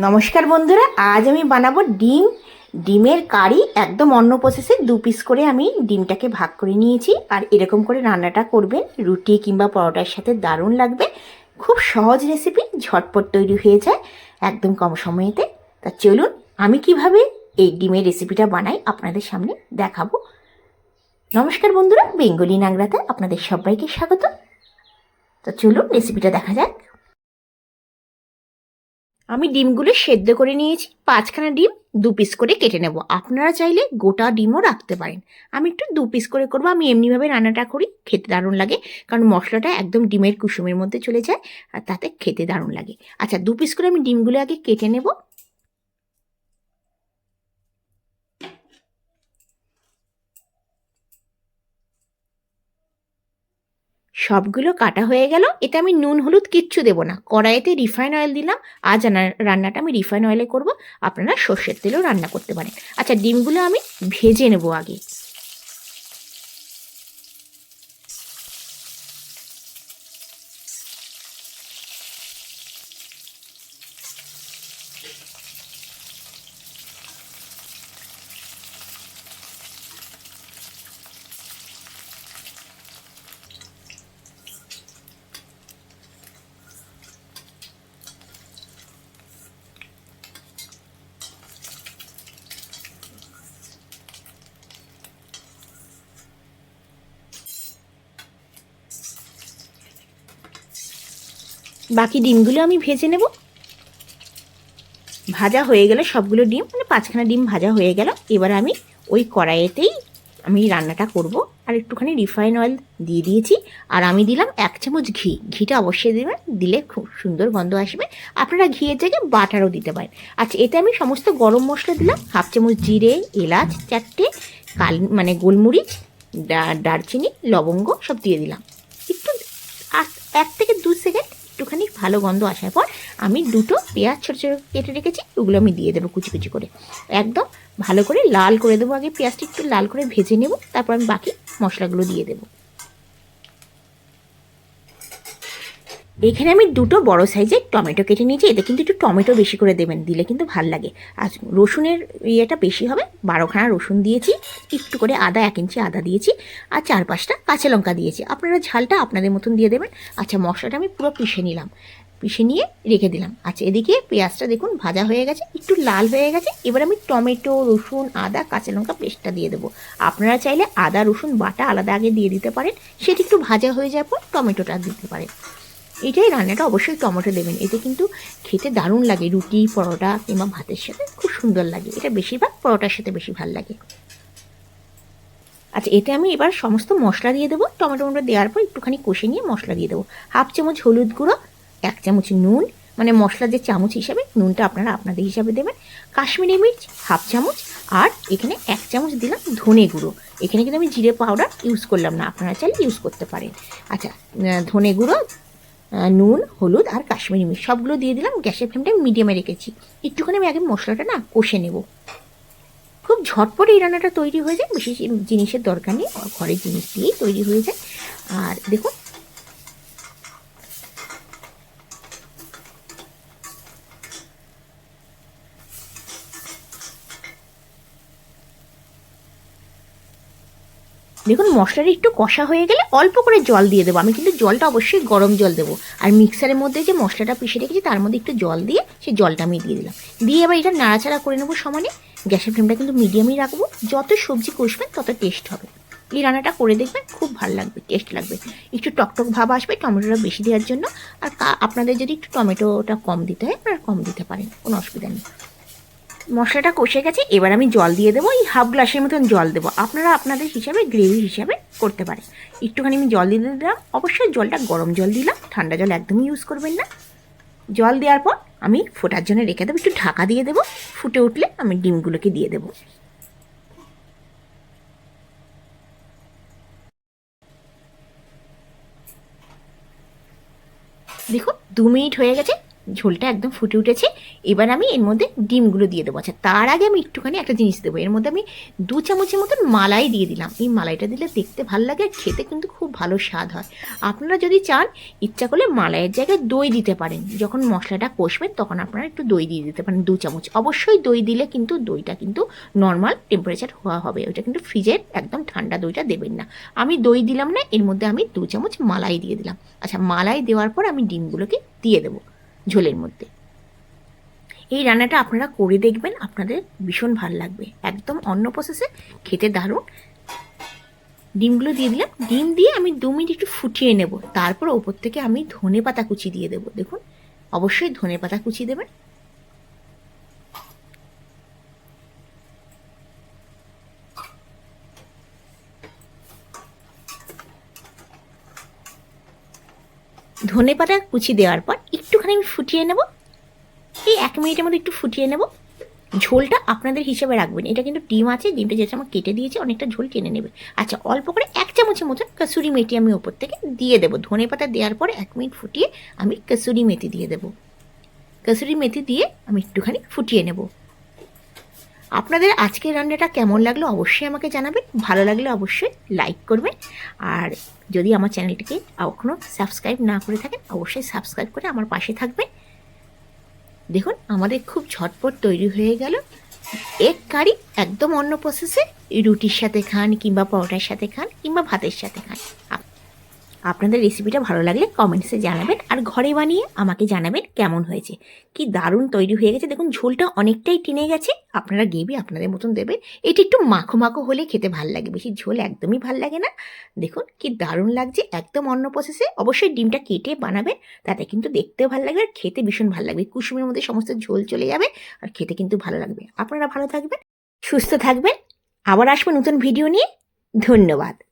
নমস্কার বন্ধুরা, আজ আমি বানাবো ডিম। ডিমের কারি একদম অন্য প্রসেসে দু পিস করে আমি ডিমটাকে ভাগ করে নিয়েছি। আর এরকম করে রান্নাটা করবেন। রুটি কিংবা পরোটার সাথে দারুণ লাগবে। খুব সহজ রেসিপি ঝটপট তৈরি হয়ে যায় একদম কম সময়েতে। তা চলুন, আমি কীভাবে এই ডিমের রেসিপিটা বানাই আপনাদের সামনে দেখাবো। নমস্কার বন্ধুরা, বেঙ্গলি নাংরাতে আপনাদের সবাইকে স্বাগত। তো চলুন রেসিপিটা দেখা যাক। আমি ডিমগুলো সেদ্ধ করে নিয়েছি, পাঁচখানা ডিম, দু পিস করে কেটে নেব। আপনারা চাইলে গোটা ডিমও রাখতে পারেন। আমি একটু দু পিস করে করব, আমি এমনিভাবে রান্নাটা করি, খেতে দারুণ লাগে, কারণ মশলাটা একদম ডিমের কুসুমের মধ্যে চলে যায়, আর তাতে খেতে দারুণ লাগে। আচ্ছা দু পিস করে আমি ডিমগুলো আগে কেটে নেব। সবগুলো কাটা হয়ে গেল। এতে আমি নুন, হলুদ কিচ্ছু দেবো না। কড়াইতে রিফাইন অয়েল দিলাম। আজ রান্না- রান্নাটা আমি রিফাইন অয়েলে করব। আপনারা সর্ষের তেলেও রান্না করতে পারেন। আচ্ছা ডিমগুলো আমি ভেজে নেব আগে। বাকি ডিমগুলো আমি ভেজে নেব। ভাজা হয়ে গেলে সবগুলো ডিম মানে পাঁচখানা ডিম ভাজা হয়ে গেল। এবার আমি ওই কড়াইয়েতেই আমি রান্নাটা করব। আর একটুখানি রিফাইন অয়েল দিয়ে দিয়েছি। আর আমি দিলাম এক চামচ ঘি। ঘিটা অবশ্যই দেবেন, দিলে খুব সুন্দর গন্ধ আসবে। আপনারা ঘিয়ের জায়গায় বাটারও দিতে পারেন। আচ্ছা এতে আমি সমস্ত গরম মশলা দিলাম। হাফ চামচ জিরে, এলাচ, চারটে কাল মানে গোলমরিচ দারচিনি, লবঙ্গ সব দিয়ে দিলাম। একটু এক থেকে দু সেকেন্ড একটুখানি ভালো গন্ধ আসার পর আমি দুটো পেঁয়াজ ছোটো ছোটো কেটে রেখেছি, ওগুলো আমি দিয়ে দেবো কুচি কুচি করে। একদম ভালো করে লাল করে দেবো, আগে পেঁয়াজটি একটু লাল করে ভেজে নেব, তারপর আমি বাকি মশলাগুলো দিয়ে দেবো। এখানে আমি দুটো বড় সাইজের টমেটো কেটে নিয়েছি। এতে কিন্তু একটু টমেটো বেশি করে দেবেন, দিলে কিন্তু ভালো লাগে। আর রসুনের ইয়েটা বেশি হবে, বারোখানা রসুন দিয়েছি, একটু করে আদা, এক ইঞ্চি আদা দিয়েছি, আর চার পাঁচটা কাঁচা লঙ্কা দিয়েছি। আপনারা ঝালটা আপনাদের মতন দিয়ে দেবেন। আচ্ছা মশলাটা আমি পুরো পিষে নিলাম। পিষে নিয়ে রেখে দিলাম। আচ্ছা এদিকে পেঁয়াজটা দেখুন, ভাজা হয়ে গেছে, একটু লাল হয়ে গেছে। এবার আমি টমেটো, রসুন, আদা, কাঁচা লঙ্কা পেস্টটা দিয়ে দেবো। আপনারা চাইলে আদা, রসুন, বাটা আলাদা আগে দিয়ে দিতে পারেন। সেটি একটু ভাজা হয়ে যাওয়ার পর টমেটোটা দিতে পারেন। এটাই রান্নাটা অবশ্যই টমেটো দেবেন। এতে কিন্তু খেতে দারুণ লাগে, রুটি, পরোটা কিংবা ভাতের সাথে খুব সুন্দর লাগে। এটা বেশিরভাগ পরোটার সাথে বেশি ভালো লাগে। আচ্ছা এতে আমি এবার সমস্ত মশলা দিয়ে দেবো। টমেটো মটো দেওয়ার পর একটুখানি কষে নিয়ে মশলা দিয়ে দেবো। হাফ চামচ হলুদ গুঁড়ো, এক চামচ নুন। মানে মশলা যে চামচ হিসাবে, নুনটা আপনারা আপনাদের হিসাবে দেবেন। কাশ্মীরি মির্চ, হাফ চামচ। আর এখানে এক চামচ দিলাম ধনে গুঁড়ো। এখানে কিন্তু আমি জিরে পাউডার ইউজ করলাম না, আপনারা চাইলে ইউজ করতে পারেন। আচ্ছা ধনে গুঁড়ো নুন, হলুদ আর কাশ্মীরি মির্চ। সবগুলো দিয়ে দিলাম, গ্যাসের ফ্লেমটা মিডিয়ামে রেখেছি। একটুখানি আমি আগে মশলাটা না কষে নেব। খুব ঝটপট এই রান্নাটা তৈরি হয়ে যায় বেশি জিনিসের দরকার নেই, ঘরের জিনিস দিয়েই তৈরি হয়ে যায়। আর দেখুন দেখুন, মশলাটা একটু কষা হয়ে গেলে অল্প করে জল দিয়ে দেবো। আমি কিন্তু জলটা অবশ্যই গরম জল দেবো। আর মিক্সারের মধ্যে যে মশলাটা পিষে রেখেছি, তার মধ্যে একটু জল দিয়ে সেই জলটা আমি দিয়ে দিলাম। দিয়ে এবার এটা নাড়াচাড়া করে নেব সমানে। গ্যাসের ফ্লেমটা কিন্তু মিডিয়ামই রাখব। যত সবজি কষবেন তত টেস্ট হবে। এই রান্নাটা করে দেখবেন, খুব ভালো লাগবে টেস্ট লাগবে। একটু টকটক ভাব আসবে টমেটোটা বেশি দেওয়ার জন্য। আর আপনাদের যদি একটু টমেটোটা কম দিতে হয়, আপনারা কম দিতে পারেন, কোনো অসুবিধা নেই। মশলাটা কষে গেছে, এবার আমি জল দিয়ে দেবো, এই হাফ গ্লাসের মতন জল দেবো। আপনারা আপনাদের হিসাবে গ্রেভি হিসাবে করতে পারেন। একটুখানি আমি জল দিয়ে দিলাম। অবশ্যই জলটা গরম জল দিলাম, ঠান্ডা জল একদমই ইউজ করবেন না। জল দেওয়ার পর আমি ফোটার জন্য রেখে দেবো, একটু ঢাকা দিয়ে দেবো, ফুটে উঠলে আমি ডিমগুলোকে দিয়ে দেবো। দেখুন, দু মিনিট হয়ে গেছে ঝোলটা একদম ফুটে উঠেছে। এবার আমি এর মধ্যে ডিমগুলো দিয়ে দেবো। আচ্ছা তার আগে আমি একটুখানি একটা জিনিস দেবো। এর মধ্যে আমি দু চামচের মতন মালাই দিয়ে দিলাম। এই মালাইটা দিলে দেখতে ভালো লাগে আর খেতে কিন্তু খুব ভালো স্বাদ হয়। আপনারা যদি চান, ইচ্ছা করলে মালাইয়ের জায়গায় দই দিতে পারেন। যখন মশলাটা কষবেন, তখন আপনারা একটু দই দিয়ে দিতে পারেন, দু চামচ। অবশ্যই দই দিলে কিন্তু দইটা কিন্তু নর্মাল টেম্পারেচার হওয়া হবে। ওইটা কিন্তু ফ্রিজের একদম ঠান্ডা দইটা দেবেন না। আমি দই দিলাম না, এর মধ্যে আমি দু চামচ মালাই দিয়ে দিলাম। আচ্ছা মালাই দেওয়ার পর আমি ডিমগুলোকে দিয়ে দেবো। ঝোলের মধ্যে। এই রান্নাটা আপনারা করে দেখবেন, আপনাদের ভীষণ ভালো লাগবে। একদম অন্য প্রসেসে খেতে দারুণ। ডিমগুলো দিয়ে দিলাম। ডিম দিয়ে আমি দু মিনিট একটু ফুটিয়ে নেব। তারপর ওপর থেকে আমি ধনে পাতা কুচি দিয়ে দেবো। দেখুন, অবশ্যই ধনে পাতা কুচি দেবেন। ধনে পাতা কুচি দেওয়ার পর একটুখানি আমি ফুটিয়ে নেব। এই এক মিনিটের মধ্যে একটু ফুটিয়ে নেব। ঝোলটা আপনাদের হিসেবে রাখবেন। এটা কিন্তু ডিম আছে, ডিমটা যেটা আমার কেটে দিয়েছে, অনেকটা ঝোল টেনে নেবে। আচ্ছা অল্প করে এক চামচের মতো কসুরি মেথি আমি ওপর থেকে দিয়ে দেবো। ধনে পাতা দেওয়ার পরে এক মিনিট ফুটিয়ে আমি কসুরি মেথি দিয়ে দেবো। কসুরি মেথি দিয়ে আমি একটুখানি ফুটিয়ে নেব। আপনাদের আজকের রান্নাটা কেমন লাগল অবশ্যই আমাকে জানাবেন। ভালো লাগলে অবশ্যই লাইক করবেন। আর যদি আমার চ্যানেলটিকে এখনও সাবস্ক্রাইব না করে থাকেন, অবশ্যই সাবস্ক্রাইব করে আমার পাশে থাকবেন। দেখুন, আমাদের খুব ঝটপট তৈরি হয়ে গেল। এক কারি একদম অন্য প্রসেসে রুটির সাথে খান কিংবা পরোটার সাথে খান কিংবা ভাতের সাথে খান। আপনাদের রেসিপিটা ভালো লাগলে কমেন্টসে জানাবেন আর ঘরে বানিয়ে আমাকে জানাবেন কেমন হয়েছে। কি দারুণ তৈরি হয়ে গেছে। দেখুন, ঝোলটা অনেকটাই টেনে গেছে। আপনারা গেবি আপনাদের মতন দেবেন। এটি একটু মাখো মাখো হলে খেতে ভালো লাগে। বেশি ঝোল একদমই ভালো লাগে না। দেখুন, কি দারুণ লাগছে একদম অন্য প্রসেসে অবশ্যই ডিমটা কেটে বানাবেন। তাতে কিন্তু দেখতেও ভালো লাগবে আর খেতে ভীষণ ভালো লাগবে। কুসুমের মধ্যে সমস্ত ঝোল চলে যাবে আর খেতে কিন্তু ভালো লাগবে। আপনারা ভালো থাকবেন, সুস্থ থাকবেন। আবার আসব নতুন ভিডিও নিয়ে। ধন্যবাদ।